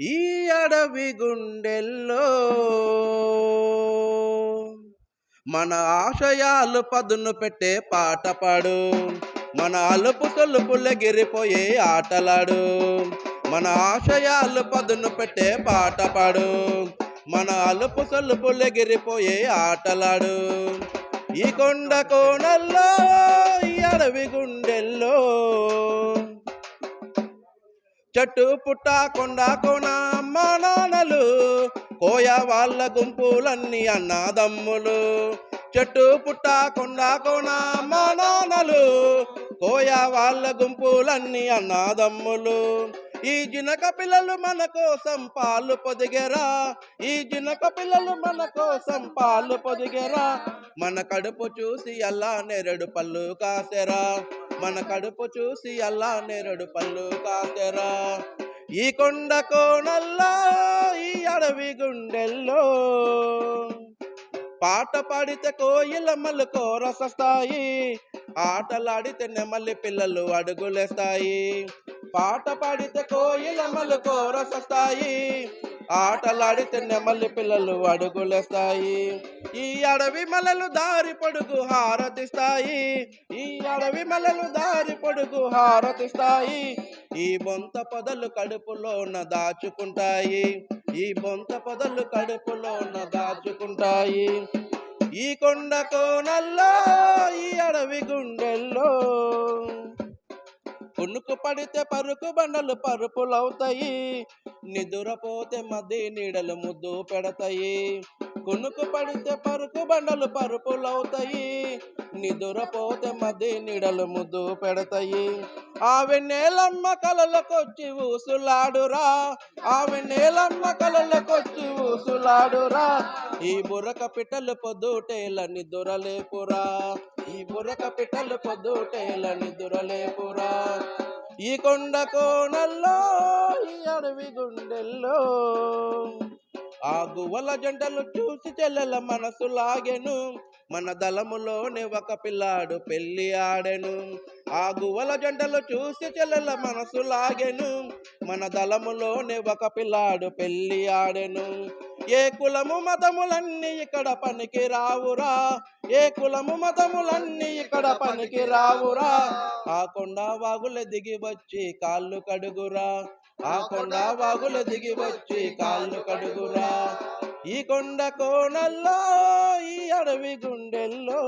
ఈ అడవి గుండెల్లో మన ఆశయాలు పదును పెట్టే పాట పాడు. మన అలుపు తొలుపులెగిరిపోయే ఆటలాడు. మన ఆశయాలు పదును పెట్టే పాట పాడు. మన అలుపు సొలుపులెగిరిపోయే ఆటలాడు. ఈ కొండ కోణల్లో ఈ అడవి గుండెల్లో చెట్టు పుట్ట కొండ కోణ అమ్మ నాన్నలు కోయ వాళ్ళ గుంపులన్నీ అన్నదమ్ములు. చెట్టు పుట్ట కొండ కోణ అమ్మ నాన్నలు కోయ వాళ్ళ గుంపులన్నీ అన్నదమ్ములు. ఈ జినక పిల్లలు మన కోసం పాలు పొదిగెరా ఈ జినక పిల్లలు మన కోసం పాలు పొదిగెరా. మన కడుపు చూసి అల్లా నెరడు పళ్ళు కాసెరా. మన కడుపు చూసి అల్లా నేరుడు పళ్ళు కాసెరా. ఈ కొండ కోణల్లో ఈ అడవి గుండెల్లో. పాట పాడితే కోయిలమ్మలు కోరసస్తాయి ఆటలాడితే నెమలి పిల్లలు అడుగులేస్తాయి. పాట పాడితే కోయిలమ్మలు కోరసస్తాయి ఆటలాడితే నెమలి పిల్లలు అడుగులేస్తాయి. ఈ అడవి మలలు దారి పొడుగు హారతిస్తాయి. ఈ అడవి మలలు దారి పొడుగు హారతిస్తాయి. ఈ బొంత పొదలు కడుపులోన దాచుకుంటాయి. ఈ బొంత పొదలు కడుపులోన దాచుకుంటాయి. ఈ కొండ కోనల్లో ఈ అడవి గుండెల్లో పుణుకు పడితే పరుకు బండలు పరుపులవుతాయి నిదురపోతే మది నీడలు ముద్దు పెడతాయి. కునుకు పడితే పరుకు బండలు పరుపులవుతాయి నిదురపోతే మది నీడలు ముద్దు పెడతాయి. ఆమె నేలమ్మ కలలకొచ్చి ఊసులాడురా. ఆమె నేలమ్మ కలలకొచ్చి ఊసులాడురా. ఈ బురక పిట్టలు పొద్దుటేలని దొరలేపురా. ఈ బురక పిట్టలు పొద్దుటేలని దొరలేపురా. ఈ కొండ కోణల్లో ఈ అడవి గుండెల్లో ఆ గువ్వల జంటలు చూసి చెల్లెల మనసు లాగెను. మన దళములోనే ఒక పిల్లాడు పెళ్ళి ఆడెను. ఆ గువ్వల జంటలు చూసి చెల్లెల మనసు లాగెను. మన దళములోనే ఒక పిల్లాడు పెళ్ళి ఆడెను. ఏ కులము మతములన్నీ ఇక్కడ పనికి రావురా? ఏ కులము మతములన్నీ ఇక్కడ పనికి రావురా? ఆ కొండ వాగుల దిగి వచ్చి కాళ్ళు కడుగురా. ఆ కొండ బాగులు దిగి వచ్చి కాళ్ళు కడుగురా. ఈ కొండ కోణల్లో ఈ అడవి గుండెల్లో.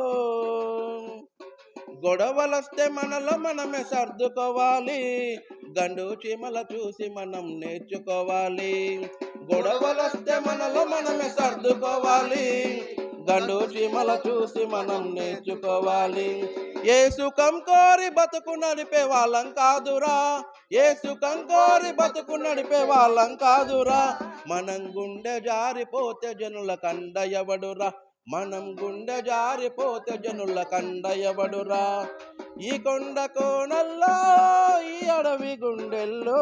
గొడవలొస్తే మనలో మనమే సర్దుకోవాలి. గండు చీమల చూసి మనం నేర్చుకోవాలి. గొడవలొస్తే మనలో మనమే సర్దుకోవాలి. గండు చీమల చూసి మనం నేర్చుకోవాలి. ఏ సుఖం కోరి బతుకు నడిపే వాళ్ళం కాదురా. ఏ సుఖం కోరి బతుకు నడిపే వాళ్ళం కాదురా. మనం గుండె జారిపోతే జనుల కండ ఎవడురా? మనం గుండె జారిపోతే జనుల కండ ఎవడురా? ఈ కొండ కోణల్లో ఈ అడవి గుండెల్లో